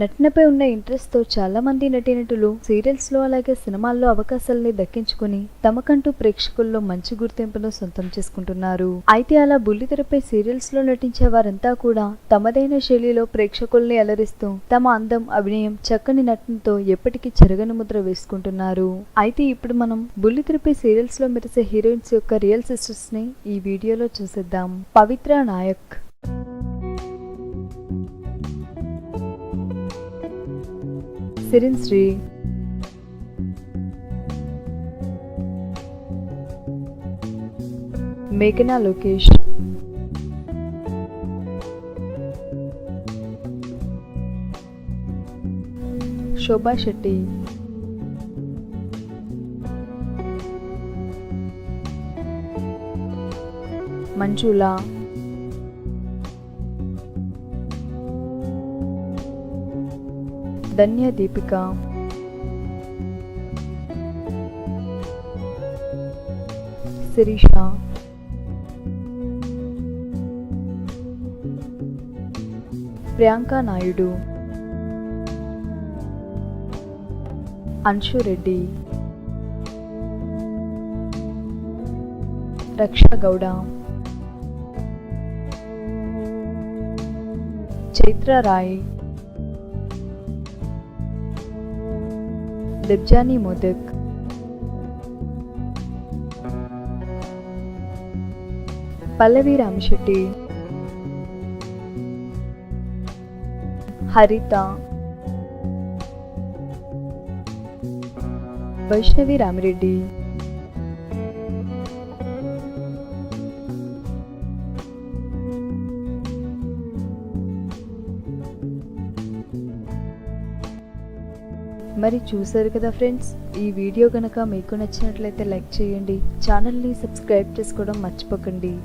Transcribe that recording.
నటనపై ఉన్న ఇంట్రెస్ట్తో నటీనటులు సీరియల్స్లో అలాగే సినిమాల్లో అవకాశాలని దక్కించుకుని తమకంటూ ప్రేక్షకుల్లో మంచి గుర్తింపును సొంతం చేసుకుంటున్నారు. అయితే అలా బుల్లితెరపై సీరియల్స్లో నటించే వారంతా కూడా తమదైన శైలిలో ప్రేక్షకుల్ని అలరిస్తూ తమ అందం అభినయం చక్కని నటనతో ఎప్పటికీ చెరగని ముద్ర వేసుకుంటున్నారు. అయితే ఇప్పుడు మనం బుల్లితెరపై సీరియల్స్లో మెరిసే హీరోయిన్స్ యొక్క రియల్ సిస్టర్స్ని ఈ వీడియోలో చూసేద్దాం. పవిత్ర నాయక్ సిరిన్ శ్రీ మేఘనా లోకేష్ శోభా శెట్టి మంజులా ధన్య దీపిక. శిరీష. ప్రియాంక నాయుడు. అన్షు రెడ్డి. రక్షా గౌడ. చైత్ర రాయ్. દબજાની મોદક. પલ્લવી રામ શેટ્ટી હરિતા. વૈષ્ણવી રામ మరి చూసారు కదా ఫ్రెండ్స్ ఈ వీడియో కనుక మీకు నచ్చినట్లయితే లైక్ చేయండి. ఛానల్ని సబ్స్క్రైబ్ చేసుకోవడం మర్చిపోకండి.